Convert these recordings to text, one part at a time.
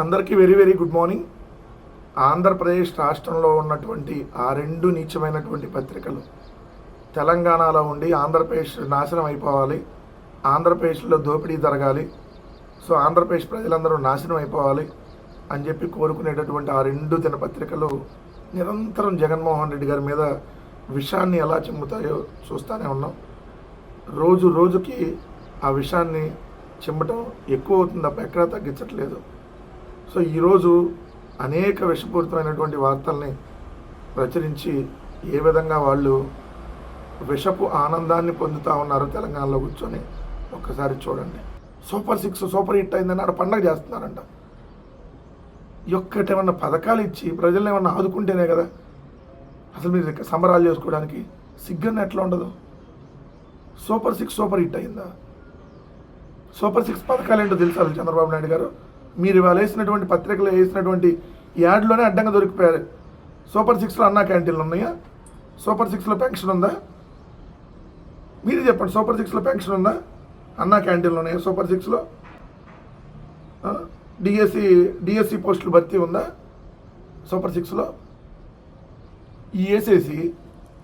అందరికీ very very good morning. Andhra Pradesh రాష్ట్రంలో ఉన్నటువంటి ఆ రెండు నీచమైనటువంటి పత్రికలు తెలంగాణలో ఉండి ఆంధ్రప్రదేశ్ నాశనం అయిపోవాలి. ఆంధ్రప్రదేశ్లో దోపిడీ జరగాలి. సో ఆంధ్రప్రదేశ్ ప్రజలందరూ నాశనం అయిపోవాలి అని చెప్పి కోరుకునేటటువంటి ఆ రెండు దినపత్రికలు నిరంతరం జగన్మోహన్ రెడ్డి గారి మీద విషాన్ని ఎలా చిమ్ముతాయో చూస్తూనే ఉన్నాం. రోజు రోజుకి ఆ విషాన్ని చిమ్మటం ఎక్కువ అవుతుంది తప్ప ఎక్కడా తగ్గించట్లేదు. సో ఈరోజు అనేక విషపూరితమైనటువంటి వార్తల్ని ప్రచురించి ఏ విధంగా వాళ్ళు విషపు ఆనందాన్ని పొందుతూ ఉన్నారు తెలంగాణలో కూర్చొని ఒక్కసారి చూడండి. సూపర్ సిక్స్ సూపర్ హిట్ అయిందని ఆడ పండగ చేస్తున్నారంట. ఒక్కటేమన్నా పథకాలు ఇచ్చి ప్రజల్ని ఏమన్నా ఆదుకుంటేనే కదా అసలు మీరు సంబరాలు చేసుకోవడానికి సిగ్గన్న ఎట్లా ఉండదు? సూపర్ సిక్స్ సూపర్ హిట్ అయిందా? సూపర్ సిక్స్ పథకాలు ఏంటో తెలుసా అసలు చంద్రబాబు నాయుడు గారు? మీరు ఇవాళ వేసినటువంటి పత్రికలు వేసినటువంటి యాడ్లోనే అడ్డంగా దొరికిపోయారు. సూపర్ సిక్స్లో అన్నా క్యాంటీన్లు ఉన్నాయా? సూపర్ సిక్స్లో పెన్షన్ ఉందా? మీరు చెప్పండి సూపర్ సిక్స్లో పెన్షన్ ఉందా? అన్నా క్యాంటీన్లు ఉన్నాయా సూపర్ సిక్స్లో? డిఎస్సి డిఎస్సి పోస్టులు భర్తీ ఉందా సూపర్ సిక్స్లో? ఈ వేసేసి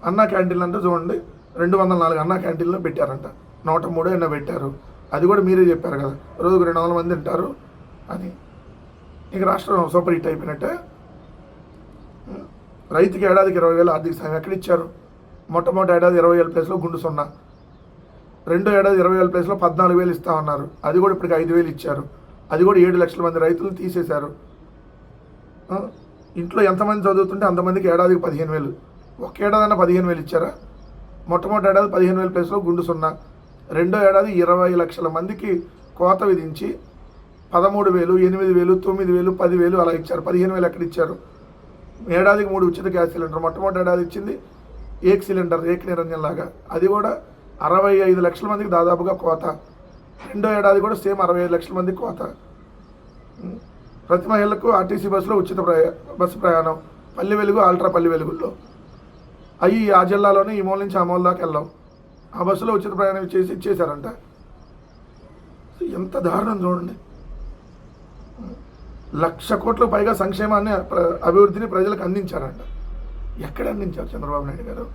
అన్నా క్యాంటీన్లు అంటే చూడండి రెండు వందల నాలుగు అన్నా క్యాంటీన్లో పెట్టారంట. నూట మూడు ఎన్నో పెట్టారు. అది కూడా మీరే చెప్పారు కదా. రోజుకు రెండు వందల మంది తింటారు. అని. ఇక రాష్ట్రం సూపర్ హిట్ అయిపోయినట్టే. రైతుకి ఏడాదికి ఇరవై వేలు ఆర్థిక సాయం ఎక్కడ ఇచ్చారు మొట్టమొదటి ఏడాది ఇరవై వేల ప్లేస్లో గుండు సున్నా. రెండో ఏడాది ఇరవై వేల ప్లేస్లో పద్నాలుగు వేలు ఇస్తామన్నారు అది కూడా ఇప్పటికి ఐదు వేలు ఇచ్చారు. అది కూడా ఏడు లక్షల మంది రైతులు తీసేశారు. ఇంట్లో ఎంతమంది చదువుతుంటే అంతమందికి ఏడాదికి పదిహేను వేలు. ఒక ఏడాదన్నా పదిహేను వేలు ఇచ్చారా? మొట్టమొదటి ఏడాది పదిహేను వేల ప్లేస్లో గుండు సున్నా. రెండో ఏడాది ఇరవై లక్షల మందికి కోత విధించి పదమూడు వేలు ఎనిమిది వేలు తొమ్మిది వేలు పదివేలు అలా ఇచ్చారు. పదిహేను వేలు ఎక్కడ ఇచ్చారు. ఏడాదికి మూడు ఉచిత గ్యాస్ సిలిండర్. మొట్టమొదటి ఏడాది ఇచ్చింది ఏక్ సిలిండర్ ఏక్ నిరంజన్ లాగా. అది కూడా అరవై ఐదు లక్షల మందికి దాదాపుగా కోత. రెండో ఏడాది కూడా సేమ్ అరవై ఐదు లక్షల మందికి కోత. ప్రతి మహిళలకు ఆర్టీసీ బస్సులో ఉచిత ప్రయా బస్సు ప్రయాణం. పల్లె వెలుగు ఆల్ట్రా పల్లె వెలుగుల్లో. అవి ఆ జిల్లాలోనే ఈ మూల నుంచి ఆ మూల దాకా వెళ్ళాం. ఆ బస్సులో ఉచిత ప్రయాణం చేసి ఇచ్చేశారంట ఎంత దారుణం చూడండి. లక్ష కోట్ల పైగా సంక్షేమాన్ని అభివృద్ధిని ప్రజలకు అందించారంట. ఎక్కడ అందించారు చంద్రబాబు నాయుడు గారు?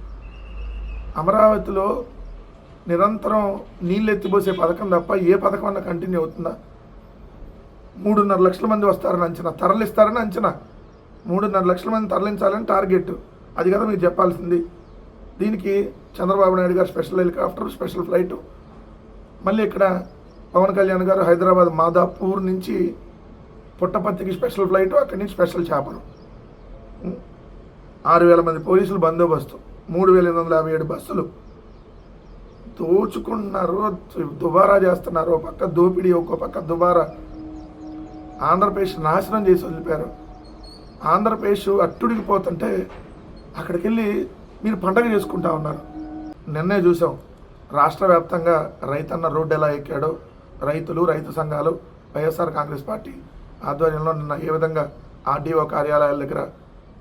అమరావతిలో నిరంతరం నీళ్ళు ఎత్తిపోసే పథకం తప్ప ఏ పథకం అన్న కంటిన్యూ అవుతుందా? మూడున్నర లక్షల మంది వస్తారని అంచనా. తరలిస్తారని అంచనా. మూడున్నర లక్షల మంది తరలించాలని టార్గెట్. అది కదా మీరు చెప్పాల్సింది. దీనికి చంద్రబాబు నాయుడు గారు స్పెషల్ హెలికాప్టర్ స్పెషల్ ఫ్లైట్. మళ్ళీ ఇక్కడ పవన్ కళ్యాణ్ గారు హైదరాబాద్ మాదాపూర్ నుంచి పుట్టపర్తికి స్పెషల్ ఫ్లైట్ అక్కడి నుంచి స్పెషల్ చేపలు. ఆరు వేల మంది పోలీసులు బందోబస్తు. మూడు వేల ఎనిమిది వందల యాభై ఏడు బస్సులు. దోచుకుంటున్నారు దుబారా చేస్తున్నారు. ఒక పక్క దోపిడీ ఒక పక్క దుబారా. ఆంధ్రప్రదేశ్ నాశనం చేసి వదిలిపారు. ఆంధ్రప్రదేశ్ అట్టుడికి పోతుంటే అక్కడికి వెళ్ళి మీరు పండగ చేసుకుంటా ఉన్నారు. నిన్నే చూసాం. రాష్ట్ర వ్యాప్తంగా రైతన్న రోడ్డు ఎలా ఎక్కాడో రైతులు రైతు సంఘాలు వైఎస్ఆర్ కాంగ్రెస్ పార్టీ ఆధ్వర్యంలో నిన్న ఏ విధంగా ఆర్డీఓ కార్యాలయాల దగ్గర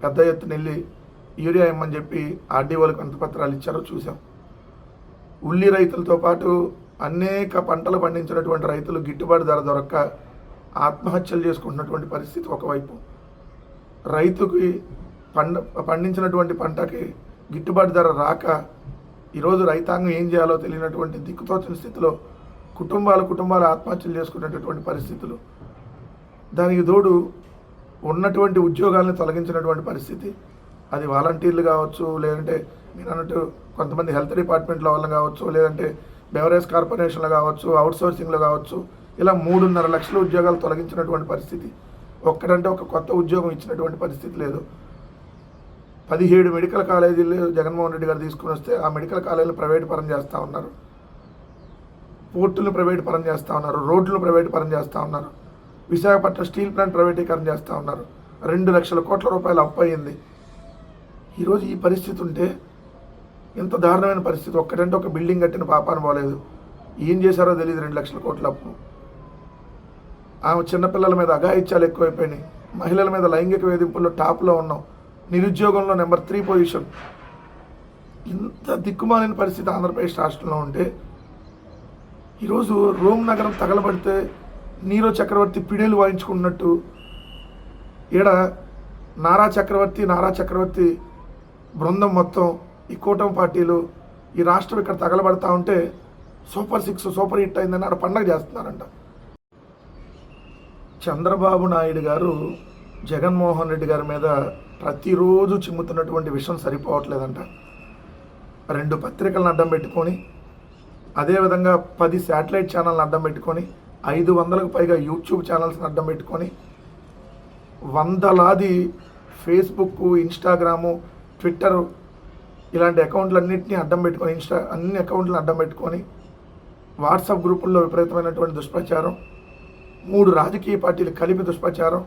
పెద్ద ఎత్తున వెళ్ళి యూరియా ఇమ్మని చెప్పి ఆర్డీఓలకు అంతపత్రాలు ఇచ్చారో చూసాం ఉల్లి రైతులతో పాటు అనేక పంటలు పండించినటువంటి రైతులు గిట్టుబాటు ధర దొరక్క ఆత్మహత్యలు చేసుకుంటున్నటువంటి పరిస్థితి ఒకవైపు. రైతుకి పండ పండించినటువంటి పంటకి గిట్టుబాటు ధర రాక ఈరోజు రైతాంగం ఏం చేయాలో తెలియనటువంటి దిక్కుతోచిన స్థితిలో కుటుంబాలు కుటుంబాలు ఆత్మహత్యలు చేసుకునేటటువంటి పరిస్థితులు దానికి తోడు ఉన్నటువంటి ఉద్యోగాలను తొలగించినటువంటి పరిస్థితి. అది వాలంటీర్లు కావచ్చు లేదంటే మీరు అన్నట్టు కొంతమంది హెల్త్ డిపార్ట్మెంట్లో వాళ్ళు కావచ్చు లేదంటే బెవరేజ్ కార్పొరేషన్లు కావచ్చు అవుట్సోర్సింగ్లో కావచ్చు ఇలా మూడున్నర లక్షల ఉద్యోగాలు తొలగించినటువంటి పరిస్థితి. ఒక్కడంటే ఒక కొత్త ఉద్యోగం ఇచ్చినటువంటి పరిస్థితి లేదు. పదిహేడు మెడికల్ కాలేజీలు జగన్మోహన్ రెడ్డి గారు తీసుకుని వస్తే ఆ మెడికల్ కాలేజీలు ప్రైవేట్ పరం చేస్తూ ఉన్నారు. పోర్టులు ప్రైవేట్ పరం చేస్తూ ఉన్నారు. రోడ్లు ప్రైవేట్ పరం చేస్తూ ఉన్నారు. విశాఖపట్నం స్టీల్ ప్లాంట్ ప్రైవేటీకరణ చేస్తూ ఉన్నారు. రెండు లక్షల కోట్ల రూపాయలు అప్పు అయింది. ఈరోజు ఈ పరిస్థితి ఉంటే ఎంత దారుణమైన పరిస్థితి. ఒక్కటంటే ఒక బిల్డింగ్ కట్టిన పాపాను పోలేదు. ఏం చేశారో తెలియదు రెండు లక్షల కోట్ల అప్పు. ఆమె చిన్నపిల్లల మీద అఘాయిత్యాలు ఎక్కువైపోయినాయి. మహిళల మీద లైంగిక వేధింపుల్లో టాప్లో ఉన్నాం. నిరుద్యోగంలో నెంబర్ త్రీ పొజిషన్. ఇంత దిక్కుమాలిన పరిస్థితి ఆంధ్రప్రదేశ్ రాష్ట్రంలో ఉంటే ఈరోజు రోమ్ నగరం తగలబడితే నీరో చక్రవర్తి పిడేలు వాయించుకున్నట్టు ఈడ నారా చక్రవర్తి నారా చక్రవర్తి బృందం మొత్తం ఈ కూటమి పార్టీలు ఈ రాష్ట్రం ఇక్కడ తగలబడతా ఉంటే సూపర్ సిక్స్ సూపర్ హిట్ అయిందని ఆడ పండగ చేస్తున్నారంట. చంద్రబాబు నాయుడు గారు జగన్మోహన్ రెడ్డి గారి మీద ప్రతిరోజు చిమ్ముతున్నటువంటి విషయం సరిపోవట్లేదంట. రెండు పత్రికలను అడ్డం పెట్టుకొని అదేవిధంగా పది శాటిలైట్ ఛానల్ని అడ్డం పెట్టుకొని ఐదు వందలకు పైగా యూట్యూబ్ ఛానల్స్ని అడ్డం పెట్టుకొని వందలాది ఫేస్బుక్ ఇన్స్టాగ్రాము ట్విట్టర్ ఇలాంటి అకౌంట్లన్నింటినీ అడ్డం పెట్టుకొని ఇన్స్టా అన్ని అకౌంట్లను అడ్డం పెట్టుకొని వాట్సాప్ గ్రూపుల్లో విపరీతమైనటువంటి దుష్ప్రచారం మూడు రాజకీయ పార్టీలు కలిపి దుష్ప్రచారం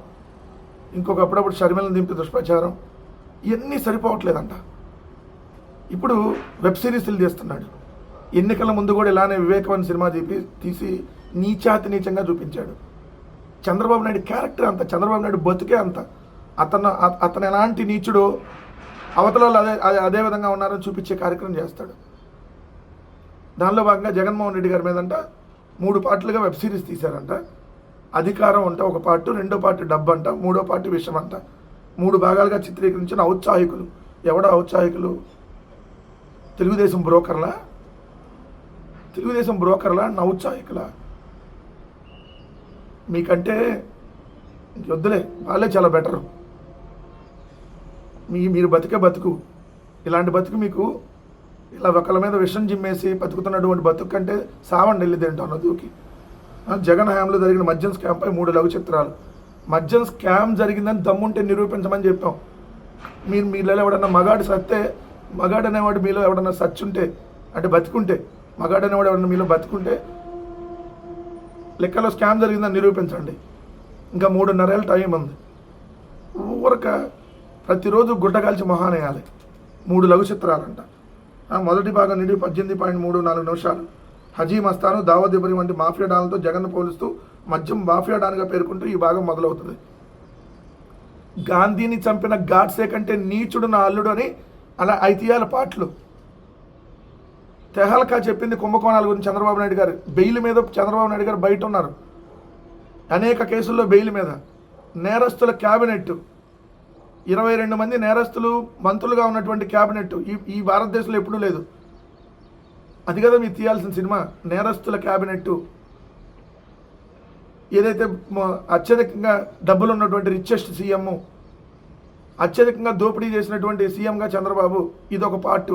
ఇంకొక అప్పుడప్పుడు షర్మిలను దింపి దుష్ప్రచారం ఇవన్నీ సరిపోవట్లేదంట. ఇప్పుడు వెబ్ సిరీస్లు తీస్తున్నాడు ఎన్నికల ముందు కూడా ఇలానే వివేకవన్ సినిమా తీపి తీసి నీచాతి నీచంగా చూపించాడు. చంద్రబాబు నాయుడు క్యారెక్టర్ అంత చంద్రబాబు నాయుడు బతుకే అంత. అతను అతను ఎలాంటి నీచుడో అవతల అదే అదే అదే విధంగా ఉన్నారని చూపించే కార్యక్రమం చేస్తాడు. దానిలో భాగంగా జగన్మోహన్ రెడ్డి గారి మీదంట మూడు పార్ట్లుగా వెబ్ సిరీస్ తీశారంట. అధికారం అంట ఒక పార్ట్ రెండో పార్ట్ డబ్బు అంట మూడో పార్టీ విషయం అంట. మూడు భాగాలుగా చిత్రీకరించిన ఔత్సాహికులు. ఎవడ ఔత్సాహికులు? తెలుగుదేశం బ్రోకర్లా? తెలుగుదేశం బ్రోకర్లా? నౌత్సాహికులా? మీకంటే వద్దులే వాళ్ళే చాలా బెటరు మీ మీరు బతికే బతుకు. ఇలాంటి బతుకు మీకు ఇలా ఒకళ్ళ మీద విషం జిమ్మేసి బతుకుతున్నటువంటి బతుకు కంటే సావండి వెళ్ళి తింటాను దూకి జగన్ హయాంలో జరిగిన మద్యం స్కామ్పై మూడు లఘు చిత్రాలు. మద్యం స్కామ్ జరిగిందని దమ్ముంటే నిరూపించమని చెప్పాం. మీరు మీలో ఎవడన్నా మగాడు సత్తే మగాడు అనేవాడు మీలో ఎవడన్నా సచ్చుంటే అంటే బతుకుంటే మగాడు అనేవాడు ఎవడన్నా మీలో బతుకుంటే లెక్కలో స్కామ్ జరిగిందని నిరూపించండి. ఇంకా మూడున్నరేళ్ళ టైం ఉంది. ఊరక ప్రతిరోజు గుడ్డ కాల్చి మొహానేయాలి. మూడు లఘు చిత్రాలంట. ఆ మొదటి భాగం నుండి పద్దెనిమిది పాయింట్ మూడు నాలుగు నిమిషాలు. హజీ మస్తాను దావదిబరి వంటి మాఫియా డాన్లతో జగన్ను పోలుస్తూ మద్యం మాఫియా డాన్గా పేర్కొంటూ ఈ భాగం మొదలవుతుంది. గాంధీని చంపిన గాడ్సే కంటే నీచుడు నా అల్లుడు అని అలా ఐతిహాల పాటలు. తెహల్కా చెప్పింది కుంభకోణాల గురించి చంద్రబాబు నాయుడు గారు. బెయిల్ మీద చంద్రబాబు నాయుడు గారు బయట ఉన్నారు. అనేక కేసుల్లో బెయిల్ మీద. నేరస్తుల క్యాబినెట్. ఇరవై రెండు మంది నేరస్తులు మంత్రులుగా ఉన్నటువంటి క్యాబినెట్. ఈ ఈ భారతదేశంలో ఎప్పుడూ లేదు. అది కదా మీరు తీయాల్సిన సినిమా. నేరస్తుల క్యాబినెట్. ఏదైతే అత్యధికంగా డబ్బులు ఉన్నటువంటి రిచెస్ట్ సీఎం అత్యధికంగా దోపిడీ చేసినటువంటి సీఎంగా చంద్రబాబు ఇదొక పార్ట్.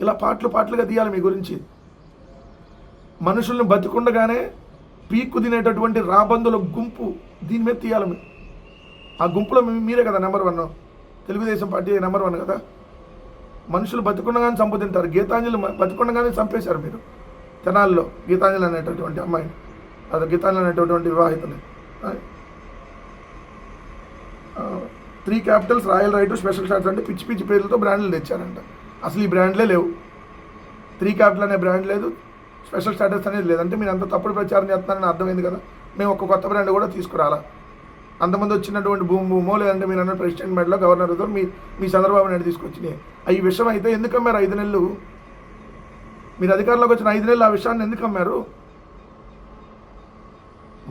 ఇలా పాటలు పాటలుగా తీయాలి మీ గురించి. మనుషుల్ని బతికుండగానే పీక్కు తినేటటువంటి రాబందుల గుంపు దీని మీద తీయాలి మీరు. ఆ గుంపులో మీరే కదా number one Telugu Desam party number one కదా. మనుషులు బతికుండగానే చంపు తింటారు. గీతాంజలి బతికుండగానే చంపేశారు మీరు. తెనాల్లో గీతాంజలి అనేటటువంటి అమ్మాయిని. అది గీతాంజలి అనేటటువంటి వివాహితుని. Three capitals royal right special shots అంటే పిచ్చి పిచ్చి పేర్లతో బ్రాండ్లు తెచ్చారంట. అసలు ఈ బ్రాండ్లే లేవు. త్రీ క్యాపిటల్ అనే బ్రాండ్ లేదు స్పెషల్ స్టాటస్ అనేది లేదంటే మీరు అంత తప్పుడు ప్రచారం చేస్తున్నారని అర్థమైంది కదా. మేము ఒక కొత్త బ్రాండ్ కూడా తీసుకురాలా. అంతమంది వచ్చినటువంటి భూమి భూమో లేదంటే మీరు అన్న ప్రెసిడెంట్ మెడలో గవర్నర్తో మీ మీ చంద్రబాబు నాయుడు తీసుకొచ్చినాయి. ఈ విషయం అయితే ఎందుకు అమ్మారు ఐదు నెలలు? మీరు అధికారంలోకి వచ్చిన ఐదు నెలలు ఆ విషయాన్ని ఎందుకు అమ్మారు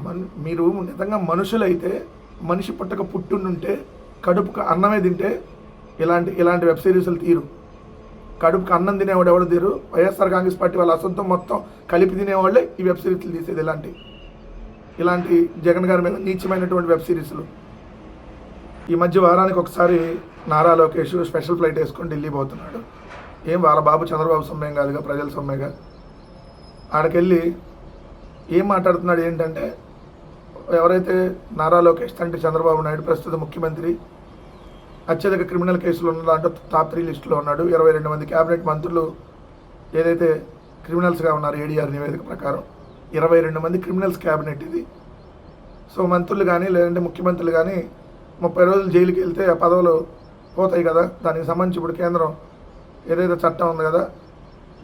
మన్ మీరు నిజంగా మనుషులైతే మనిషి పుట్టక పుట్టుండుంటే కడుపుకు అన్నమే తింటే ఇలాంటి ఇలాంటి వెబ్ సిరీస్లు తీరు. కడుపుకి అన్నం తినేవాడు ఎవడు తీరు? వైఎస్ఆర్ కాంగ్రెస్ పార్టీ వాళ్ళ అసొంతం మొత్తం కలిపి తినేవాళ్ళే ఈ వెబ్ సిరీస్లు తీసేది ఇలాంటి. ఇలాంటి జగన్ గారి మీద నీచమైనటువంటి వెబ్ సిరీస్లు. ఈ మధ్య వారానికి ఒకసారి నారా లోకేష్ స్పెషల్ ఫ్లైట్ వేసుకొని ఢిల్లీ పోతున్నాడు. ఏం వాళ్ళ బాబు చంద్రబాబు సొమ్మేం కాదుగా ప్రజల సొమ్మేగా? ఆడకెళ్ళి ఏం మాట్లాడుతున్నాడు ఏంటంటే ఎవరైతే నారా లోకేష్ అంటే చంద్రబాబు నాయుడు ప్రస్తుత ముఖ్యమంత్రి అత్యధిక క్రిమినల్ కేసులు ఉన్న దాంట్లో టాప్ త్రీ లిస్టులో ఉన్నాడు. ఇరవై రెండు మంది క్యాబినెట్ మంత్రులు ఏదైతే క్రిమినల్స్గా ఉన్నారు ఏడీఆర్ నివేదిక ప్రకారం ఇరవై రెండు మంది క్రిమినల్స్ క్యాబినెట్ ఇది. సో మంత్రులు కానీ లేదంటే ముఖ్యమంత్రులు కానీ ముప్పై రోజులు జైలుకి వెళ్తే ఆ పదవులు పోతాయి కదా. దానికి సంబంధించి ఇప్పుడు కేంద్రం ఏదైతే చట్టం ఉంది కదా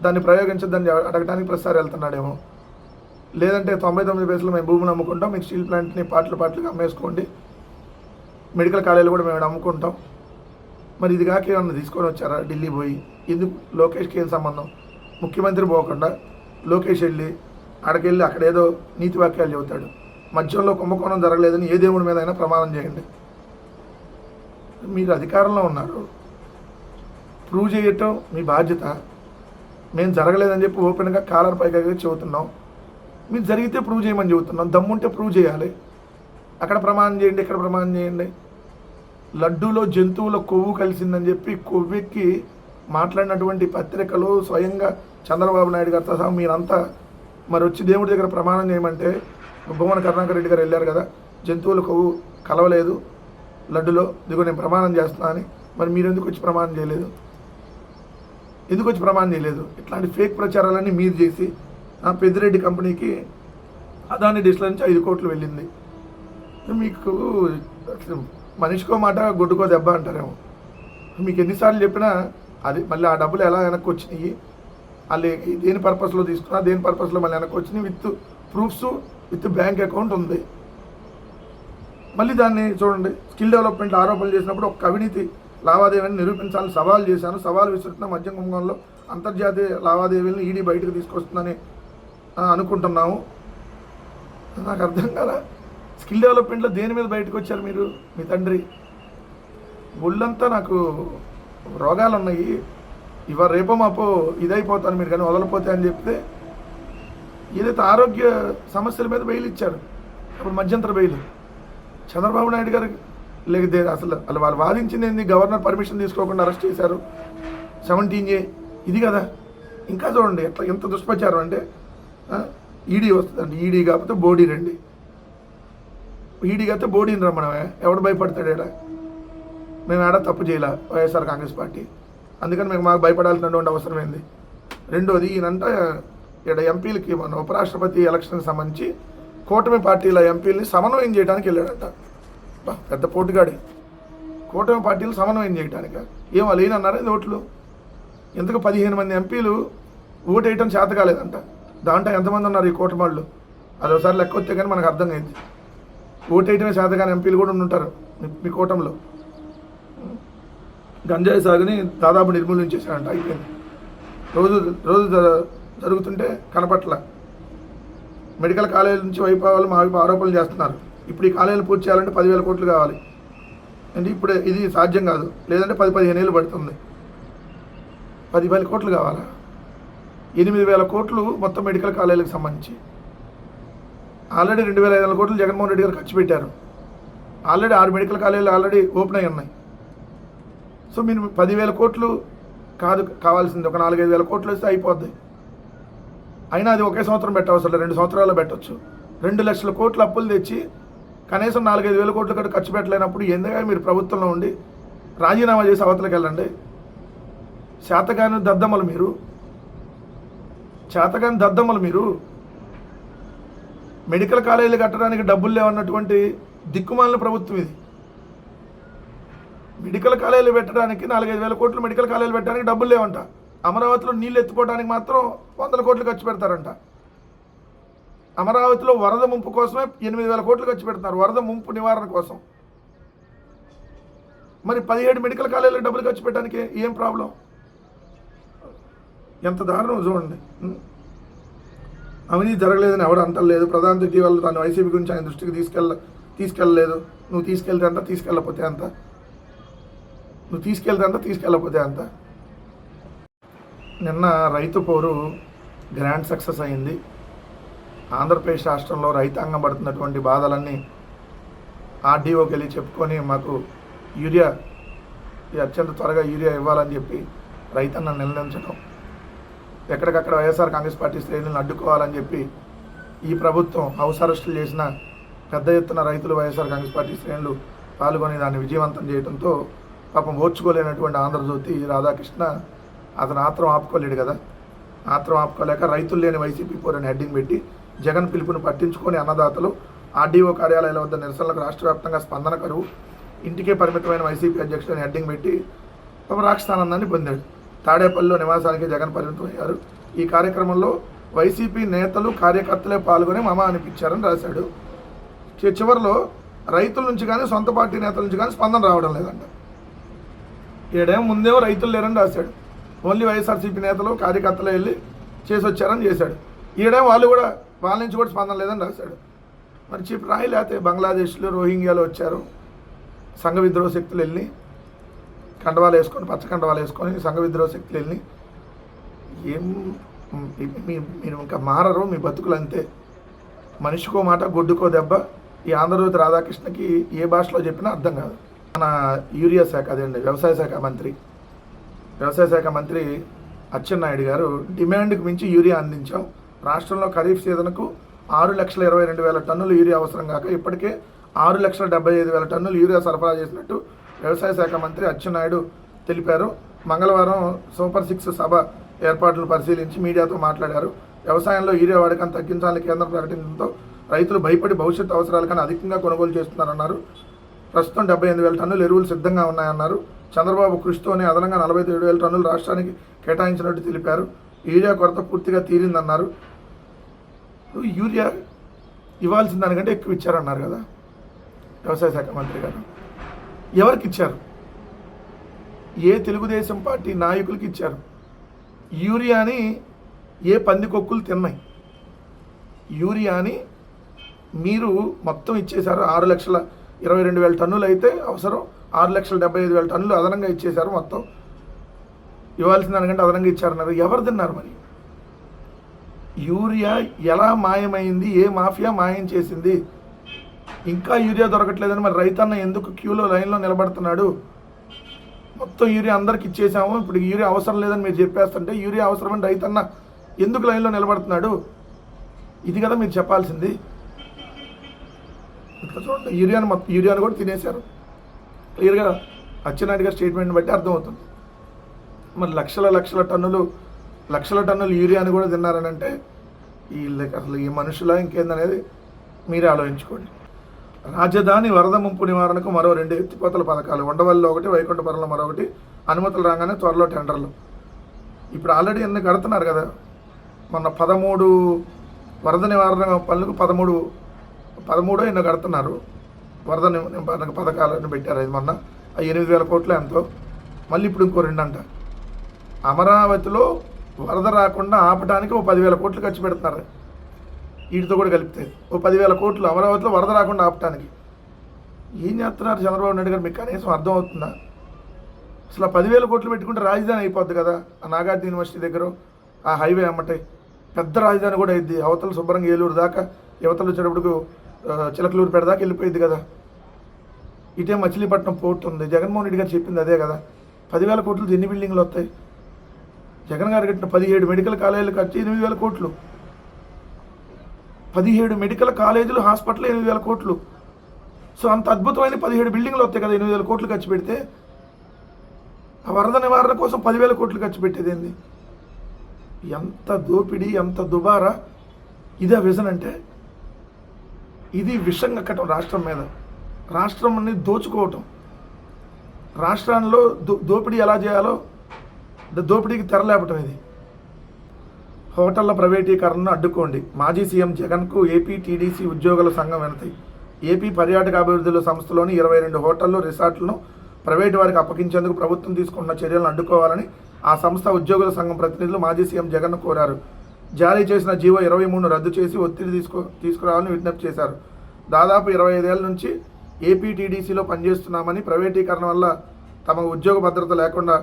దాన్ని ప్రయోగించద్దని అడగడానికి ప్రతిసారి వెళ్తున్నాడేమో. లేదంటే తొంభై తొమ్మిది పైసలు మేము భూమిని అమ్ముకుంటాం మీకు స్టీల్ ప్లాంట్ని పాటలు పాటలుగా అమ్మేసుకోండి. మెడికల్ కాలేజీలు కూడా మేము అమ్ముకుంటాం. మరి ఇది కాక ఏమన్నా తీసుకొని వచ్చారా? ఢిల్లీ పోయి. ఎందుకు? లోకేష్కి ఏం సంబంధం? ముఖ్యమంత్రి పోకుండా లోకేష్ వెళ్ళి అక్కడికెళ్ళి అక్కడ ఏదో నీతి వాక్యాలు చెబుతాడు. మధ్యలో కుంభకోణం జరగలేదని ఏ దేవుడి మీద అయినా ప్రమాణం చేయండి. మీరు అధికారంలో ఉన్నారు. ప్రూవ్ చేయటం మీ బాధ్యత. మేము జరగలేదని చెప్పి ఓపెన్గా కాలర్ పైగా చెబుతున్నాం. మీరు జరిగితే ప్రూవ్ చేయమని చెబుతున్నాం. దమ్ముంటే ప్రూవ్ చేయాలి. అక్కడ ప్రమాణం చేయండి ఇక్కడ ప్రమాణం చేయండి. లడ్డూలో జంతువుల కొవ్వు కలిసిందని చెప్పి కొవ్వెక్కి మాట్లాడినటువంటి పత్రికలు స్వయంగా చంద్రబాబు నాయుడు గారితో సహా మీరంతా మరి వచ్చి దేవుడి దగ్గర ప్రమాణం చేయమంటే భువన కరుణాకర్ రెడ్డి గారు వెళ్ళారు కదా జంతువుల కొవ్వు కలవలేదు లడ్డులో ఇదిగో నేను ప్రమాణం చేస్తున్నా అని. మరి మీరు ఎందుకు వచ్చి ప్రమాణం చేయలేదు? ఎందుకు వచ్చి ప్రమాణం చేయలేదు? ఇట్లాంటి ఫేక్ ప్రచారాలన్నీ మీరు చేసి ఆ పెద్దిరెడ్డి కంపెనీకి అదాని డిస్ల నుంచి ఐదు కోట్లు వెళ్ళింది. మీకు మనిషికో మాట గుడ్డుకో దెబ్బ అంటారేమో. మీకు ఎన్నిసార్లు చెప్పినా అది మళ్ళీ ఆ డబ్బులు ఎలా వెనక్కి వచ్చినాయి వాళ్ళు దేని పర్పస్లో తీసుకున్నా దేని పర్పస్లో మళ్ళీ వెనక్కి వచ్చినాయి with proofs with bank account ఉంది. మళ్ళీ దాన్ని చూడండి స్కిల్ డెవలప్మెంట్ ఆరోపణలు చేసినప్పుడు ఒక అవినీతి లావాదేవీని నిరూపించాలని సవాల్ చేశాను. సవాల్ విసురుతున్న మద్యం కుంభంలో అంతర్జాతీయ లావాదేవీలను ఈడీ బయటకు తీసుకొస్తుందని అనుకుంటున్నాము. నాకు అర్థం కదా స్కిల్ డెవలప్మెంట్లో దేని మీద బయటకు వచ్చారు మీరు మీ తండ్రి? ఒళ్ళంతా నాకు రోగాలు ఉన్నాయి ఇవాళ రేపో మాపో ఇదైపోతాను మీరు కానీ వదలపోతే అని చెప్తే ఏదైతే ఆరోగ్య సమస్యల మీద బెయిల్ ఇచ్చారు అప్పుడు మధ్యంతర బెయిల్. చంద్రబాబు నాయుడు గారు లేకపోతే అసలు అలా వాళ్ళు వాదించింది ఏంది? గవర్నర్ పర్మిషన్ తీసుకోకుండా అరెస్ట్ చేశారు. సెవెంటీన్ ఏ ఇది కదా. ఇంకా చూడండి ఎట్లా ఎంత దుష్ప్రచారం అంటే ఈడీ వస్తుందండి ఈడీ కాకపోతే బోడీ రండి. ఈడీ బోడీని రమ్మడమే ఎవడు భయపడతాడు ఇలా మేము ఆడ తప్పు చేయలే వైఎస్ఆర్ కాంగ్రెస్ పార్టీ. అందుకని మేము మాకు భయపడాల్సినటువంటి అవసరం ఏంది? రెండోది ఈయనంట ఇక్కడ ఎంపీలకి మన ఉపరాష్ట్రపతి ఎలక్షన్కి సంబంధించి కూటమి పార్టీల ఎంపీలని సమన్వయం చేయడానికి వెళ్ళాడంట. పెద్ద పోటుగాడి. కూటమి పార్టీలు సమన్వయం చేయడానికి ఏం వాళ్ళు ఏనన్నారు ఇది ఓట్లు? ఎందుకు పదిహేను మంది ఎంపీలు ఓటు వేయటం చేత కాలేదంట? దాంట్లో ఎంతమంది ఉన్నారు ఈ కూటమి వాళ్ళు? అదొకసారి లెక్క వస్తే కానీ మనకు అర్థం అయింది ఓటు వేయటమే చేత ఎంపీలు కూడా ఉంటారు మీ- మీ కూటమిలో గంజాయి సాగుని దాదాపు నిర్మూలించేశారంట అయిపోయింది రోజు రోజు జరుగుతుంటే కనపట్ల. మెడికల్ కాలేజీల నుంచి వైపు మా వైపు ఆరోపణలు చేస్తున్నారు. ఇప్పుడు ఈ కాలేజీలు పూర్తి చేయాలంటే పదివేల కోట్లు కావాలి. అంటే ఇప్పుడు ఇది సాధ్యం కాదు. లేదంటే పది పదిహేను ఏళ్ళు పడుతుంది. పదివేల కోట్లు కావాలా? ఎనిమిది వేల కోట్లు మొత్తం మెడికల్ కాలేజీలకు సంబంధించి. ఆల్రెడీ రెండు వేల ఐదు వందల కోట్లు జగన్మోహన్ రెడ్డి గారు ఖర్చు పెట్టారు. ఆల్రెడీ ఆరు మెడికల్ కాలేజీలు ఆల్రెడీ ఓపెన్ అయి ఉన్నాయి. సో మీరు పదివేల కోట్లు కాదు కావాల్సింది ఒక నాలుగైదు వేల కోట్లు వస్తే అయిపోద్ది. అయినా అది ఒకే సంవత్సరం పెట్టవసరం రెండు సంవత్సరాలు పెట్టవచ్చు. రెండు లక్షల కోట్లు అప్పులు తెచ్చి కనీసం నాలుగైదు వేల కోట్లు కూడా ఖర్చు పెట్టలేనప్పుడు ఎందుకంటే మీరు ప్రభుత్వంలో ఉండి రాజీనామా చేసి అవతలకి వెళ్ళండి? శాతగాని దద్దమ్మలు మీరు. చేతగాని దద్దమ్మలు మీరు. మెడికల్ కాలేజీలు కట్టడానికి డబ్బులు లేవన్నటువంటి దిక్కుమాలిన ప్రభుత్వం ఇది. మెడికల్ కాలేజీలు పెట్టడానికి నాలుగైదు వేల కోట్లు మెడికల్ కాలేజీలు పెట్టడానికి డబ్బులు లేవంట. అమరావతిలో నీళ్ళు ఎత్తుకోవడానికి మాత్రం వందల కోట్లు ఖర్చు పెడతారంట. అమరావతిలో వరద ముంపు కోసమే ఎనిమిది వేల కోట్లు ఖర్చు పెడతారు వరద ముంపు నివారణ కోసం. మరి పదిహేడు మెడికల్ కాలేజీలకు డబ్బులు ఖర్చు పెట్టడానికి ఏం ప్రాబ్లం? ఎంత దారుణం చూడండి. అవినీతి జరగలేదని ఎవడు అంటలేదు. ప్రధాన ఇటీవల తను వైసీపీ గురించి ఆయన దృష్టికి తీసుకెళ్ళ తీసుకెళ్ళలేదు. నువ్వు తీసుకెళ్తే అంత తీసుకెళ్ళకపోతే అంత. నువ్వు తీసుకెళ్తే అంత తీసుకెళ్ళకపోతే అంత. నిన్న రైతు పోరు గ్రాండ్ సక్సెస్ అయింది. ఆంధ్రప్రదేశ్ రాష్ట్రంలో రైతాంగం పడుతున్నటువంటి బాధలన్నీ ఆర్డీఓకి వెళ్ళి చెప్పుకొని మాకు యూరియా అత్యంత త్వరగా యూరియా ఇవ్వాలని చెప్పి రైతన్న నిలదించడం. ఎక్కడికక్కడ వైఎస్ఆర్ కాంగ్రెస్ పార్టీ శ్రేణులను అడ్డుకోవాలని చెప్పి ఈ ప్రభుత్వం హౌస్ అరెస్టులు చేసిన పెద్ద ఎత్తున రైతులు వైఎస్ఆర్ కాంగ్రెస్ పార్టీ శ్రేణులు పాల్గొని దాన్ని విజయవంతం చేయడంతో పాపం ఓర్చుకోలేనటువంటి ఆంధ్రజ్యోతి రాధాకృష్ణ అతను ఆత్రం ఆపుకోలేడు కదా. ఆత్రం ఆపుకోలేక రైతులు లేని వైసీపీ పోరని హెడ్డింగ్ పెట్టి జగన్ పిలుపును పట్టించుకొని అన్నదాతలు ఆర్డీఓ కార్యాలయాల వద్ద నిరసనలకు రాష్ట్ర వ్యాప్తంగా స్పందన కరువు. ఇంటికే పరిమితమైన వైసీపీ అధ్యక్షుడిని హెడ్డింగ్ పెట్టి తమ రాక్షసానందాన్ని పొందాడు. తాడేపల్లిలో నివాసానికి జగన్ పరిమితమయ్యారు ఈ కార్యక్రమంలో వైసీపీ నేతలు కార్యకర్తలే పాల్గొని మమ అనిపించారని రాశాడు. చి- చివరిలో రైతుల నుంచి కానీ సొంత పార్టీ నేతల నుంచి కానీ స్పందన రావడం లేదంట. ఈడేమో ముందేమో రైతులు లేరని రాశాడు. ఓన్లీ వైఎస్ఆర్సీపీ నేతలు కార్యకర్తలు వెళ్ళి చేసి వచ్చారని చేశాడు. ఈడేమో వాళ్ళు కూడా వాళ్ళ నుంచి కూడా స్పందన లేదని రాశాడు. మరి చీప్ రాయి లేకపోతే బంగ్లాదేశ్లో రోహింగ్యాలో వచ్చారు. సంఘ విద్రోహ శక్తులు వెళ్ళి కండవాలు వేసుకొని పచ్చ కండవాలు వేసుకొని సంఘ విద్రోహ శక్తులు వెళ్ళి ఏం మీరు ఇంకా మారరు మీ బతుకులు అంతే. మనిషికో మాట గొడ్డుకో దెబ్బ ఈ ఆంధ్రజ్యోతి రాధాకృష్ణకి ఏ భాషలో చెప్పినా అర్థం కాదు. మన యూరియా శాఖ అదేండి వ్యవసాయ శాఖ మంత్రి. వ్యవసాయ శాఖ మంత్రి అచ్చెన్నాయుడు గారు డిమాండ్కి మించి యూరియా అందించాం. రాష్ట్రంలో ఖరీఫ్ సీజన్కు ఆరు లక్షల ఇరవై రెండు వేల టన్నులు యూరియా అవసరం కాక ఇప్పటికే ఆరు లక్షల డెబ్బై ఐదు వేల టన్నులు యూరియా సరఫరా చేసినట్టు వ్యవసాయ శాఖ మంత్రి అచ్చెన్నాయుడు తెలిపారు. మంగళవారం సూపర్ సిక్స్ సభ ఏర్పాట్లు పరిశీలించి మీడియాతో మాట్లాడారు. వ్యవసాయంలో యూరియా వాడకం తగ్గించాలని కేంద్రం ప్రకటించడంతో రైతులు భయపడి భవిష్యత్ అవసరాల కన్నా అధికంగా కొనుగోలు చేస్తున్నారన్నారు. ప్రస్తుతం డెబ్బై ఎనిమిది వేల టన్నులు ఎరువులు సిద్ధంగా ఉన్నాయన్నారు. చంద్రబాబు కృషితోనే అదనంగా నలభై ఏడు వేల టన్నులు రాష్ట్రానికి కేటాయించినట్టు తెలిపారు. యూరియా కొరత పూర్తిగా తీరిందన్నారు. యూరియా ఇవ్వాల్సిన దానికంటే ఎక్కువ ఇచ్చారన్నారు కదా. వ్యవసాయ శాఖ మంత్రి గారు. ఎవరికి ఇచ్చారు ఏ తెలుగుదేశం పార్టీ నాయకులకి ఇచ్చారు యూరియాని ఏ పందికొక్కులు తిన్నాయి? యూరియాని మీరు మొత్తం ఇచ్చేశారు ఆరు లక్షల ఇరవై రెండు వేల టన్నులు అయితే అవసరం. ఆరు లక్షల డెబ్బై ఐదు వేల టన్నులు అదనంగా ఇచ్చేశారు మొత్తం. ఇవ్వాల్సిన దానికంటే అదనంగా ఇచ్చారన్నారు. ఎవరు తిన్నారు మరి? యూరియా ఎలా మాయమైంది? ఏ మాఫియా మాయం చేసింది? ఇంకా యూరియా దొరకట్లేదని మరి రైతన్న ఎందుకు క్యూలో లైన్లో నిలబడుతున్నాడు? మొత్తం యూరియా అందరికి ఇచ్చేసాము. ఇప్పుడు యూరియా అవసరం లేదని మీరు చెప్పేస్తుంటే యూరియా అవసరమని రైతన్న ఎందుకు లైన్లో నిలబడుతున్నాడు? ఇది కదా మీరు చెప్పాల్సింది. ఇక్కడ చూడండి యూరియాను మొత్తం యూరియాను కూడా తినేశారు. క్లియర్గా అచ్చెన్నాయుడు గారి స్టేట్మెంట్ని బట్టి అర్థమవుతుంది. మరి లక్షల లక్షల టన్నులు లక్షల టన్నులు యూరియాను కూడా తిన్నారని అంటే ఈ లెక్క- అసలు ఈ మనుషుల ఇంకేందనేది మీరే ఆలోచించుకోండి. రాజధాని వరద ముంపు నివారణకు మరో రెండు ఎత్తిపోతల పథకాలు. ఉండవల్లిలో ఒకటి వైకుంఠపురంలో మరొకటి అనుమతులు రాగానే త్వరలో టెండర్లు. ఇప్పుడు ఆల్రెడీ ఎన్ని కడుతున్నారు కదా? మొన్న పదమూడు వరద నివారణ పనులకు పదమూడు పదమూడో ఎన్నో కడుతున్నారు. వరద నివారణ పథకాలను పెట్టారు అది మొన్న. ఆ ఎనిమిది వేల కోట్లు ఎంతో. మళ్ళీ ఇప్పుడు ఇంకో రెండు అంట అమరావతిలో వరద రాకుండా ఆపడానికి ఓ పదివేల కోట్లు ఖర్చు పెడుతున్నారు. వీటితో కూడా కలిపితే ఓ పదివేల కోట్లు అమరావతిలో వరద రాకుండా ఆపటానికి. ఏం చేస్తున్నారు చంద్రబాబు నాయుడు గారు? మీకు కనీసం అర్థం అవుతుందా? అసలు ఆ పదివేల కోట్లు పెట్టుకుంటే రాజధాని అయిపోద్ది కదా? ఆ నాగార్జున యూనివర్సిటీ దగ్గర ఆ హైవే అమ్మటే. పెద్ద రాజధాని కూడా అయింది అవతల శుభ్రంగా ఏలూరు దాకా యువతలు వచ్చేటప్పుడు చిలకలూరు పెడదాకా వెళ్ళిపోయింది కదా? ఇటే మచిలీపట్నం పోర్ట్ ఉంది. జగన్మోహన్ రెడ్డి గారు చెప్పింది అదే కదా. పదివేల కోట్లు ఎన్ని బిల్డింగ్లు వస్తాయి? జగన్ గారు కట్టిన పదిహేడు మెడికల్ కాలేజీలు ఖర్చు ఎనిమిది వేల కోట్లు. పదిహేడు మెడికల్ కాలేజీలు హాస్పిటల్ ఎనిమిది వేల కోట్లు. సో అంత అద్భుతమైన పదిహేడు బిల్డింగ్లు వస్తాయి కదా ఎనిమిది వేల కోట్లు ఖర్చు పెడితే. ఆ వరద నివారణ కోసం పదివేల కోట్లు ఖర్చు పెట్టేది ఏంది? ఎంత దోపిడీ ఎంత దుబారా. ఇదే విజన్ అంటే ఇది విషం కట్టడం రాష్ట్రం మీద. రాష్ట్రంని దోచుకోవటం. రాష్ట్రాల్లో దో దోపిడీ ఎలా చేయాలో దోపిడీకి తెరలేపటం ఇది. హోటళ్ళ ప్రైవేటీకరణను అడ్డుకోండి. మాజీ సీఎం జగన్కు ఏపీ టీడీసీ ఉద్యోగుల సంఘం వినతి. ఏపీ పర్యాటక అభివృద్ధుల సంస్థలోని ఇరవై రెండు హోటళ్ళు రిసార్ట్లను ప్రైవేటు వారికి అప్పగించేందుకు ప్రభుత్వం తీసుకున్న చర్యలను అడ్డుకోవాలని ఆ సంస్థ ఉద్యోగుల సంఘం ప్రతినిధులు మాజీ సీఎం జగన్ కోరారు. జారీ చేసిన జీవో ఇరవై మూడును రద్దు చేసి ఒత్తిడి తీసుకు తీసుకురావాలని విజ్ఞప్తి చేశారు. దాదాపు ఇరవై ఐదేళ్ళ నుంచి ఏపీ టీడీసీలో పనిచేస్తున్నామని ప్రైవేటీకరణ వల్ల తమ ఉద్యోగ భద్రత లేకుండా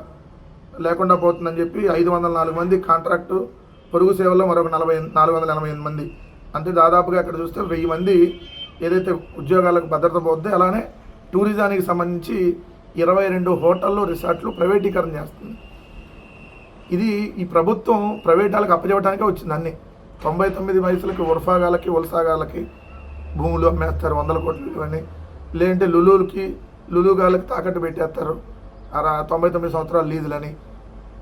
లేకుండా పోతుందని చెప్పి ఐదు వందల నాలుగు మంది కాంట్రాక్టు పొరుగు సేవల్లో మరొక నలభై నాలుగు వందల ఎనభై ఎనిమిది మంది. అంటే దాదాపుగా ఇక్కడ చూస్తే వెయ్యి మంది ఏదైతే ఉద్యోగాలకు భద్రత పోద్దో అలానే టూరిజానికి సంబంధించి ఇరవై రెండు హోటళ్ళు రిసార్ట్లు ప్రైవేటీకరణ చేస్తుంది. ఇది ఈ ప్రభుత్వం ప్రైవేట్ వాళ్ళకి అప్పచెప్పడానికే వచ్చింది అన్ని. తొంభై తొమ్మిది వయసులకి ఉర్ఫాగాలకి ఉల్సాగాలకి భూములు అమ్మేస్తారు వందల కోట్లు ఇవన్నీ లేదంటే లులులకి లులుగాలకి తాకట్టు పెట్టేస్తారు. అలా తొంభై తొమ్మిది సంవత్సరాల లీజులని.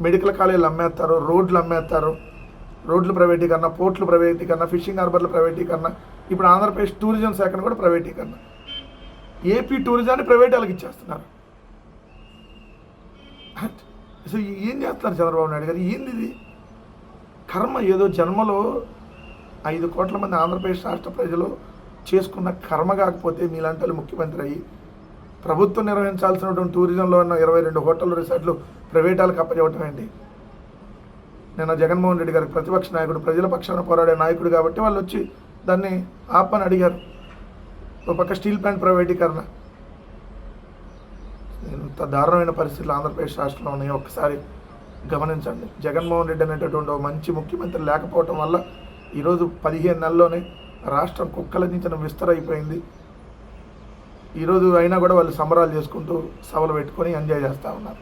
మెడికల్ కాలేజీలు అమ్మేస్తారు రోడ్లు అమ్మేస్తారు. రోడ్లు ప్రైవేటీకరణ పోర్ట్లు ప్రైవేటీకరణ ఫిషింగ్ హార్బర్లు ప్రైవేటీకరణ ఇప్పుడు ఆంధ్రప్రదేశ్ టూరిజం శాఖను కూడా ప్రైవేటీకరణ. ఏపీ టూరిజాన్ని ప్రైవేట్ వాళ్ళకి ఇచ్చేస్తున్నారు. అసలు ఏం చేస్తున్నారు చంద్రబాబు నాయుడు గారు? ఏంది ఇది? కర్మ ఏదో జన్మలో ఐదు కోట్ల మంది ఆంధ్రప్రదేశ్ రాష్ట్ర ప్రజలు చేసుకున్న కర్మ కాకపోతే మీలాంటి వాళ్ళు ముఖ్యమంత్రి అయ్యి ప్రభుత్వం నిర్వహించాల్సినటువంటి టూరిజంలో ఉన్న ఇరవై రెండు హోటల్ రిసార్ట్లు ప్రైవేట్ వాళ్ళకి అప్పచెప్పటం ఏంటి నిన్న జగన్మోహన్ రెడ్డి గారికి ప్రతిపక్ష నాయకుడు ప్రజల పక్షాన పోరాడే నాయకుడు కాబట్టి వాళ్ళు వచ్చి దాన్ని ఆపని అడిగారు. ఒక పక్క స్టీల్ ప్లాంట్ ప్రైవేటీకరణ. ఇంత దారుణమైన పరిస్థితులు ఆంధ్రప్రదేశ్ రాష్ట్రంలో ఉన్నాయి ఒక్కసారి గమనించండి. జగన్మోహన్ రెడ్డి అనేటటువంటి ఒక మంచి ముఖ్యమంత్రి లేకపోవటం వల్ల ఈరోజు పదిహేను నెలల్లోనే రాష్ట్రం కుక్కల నుంచి విస్తరైపోయింది ఈరోజు అయినా కూడా వాళ్ళు సంబరాలు చేసుకుంటూ సభలు పెట్టుకొని ఎంజాయ్ చేస్తూ ఉన్నారు.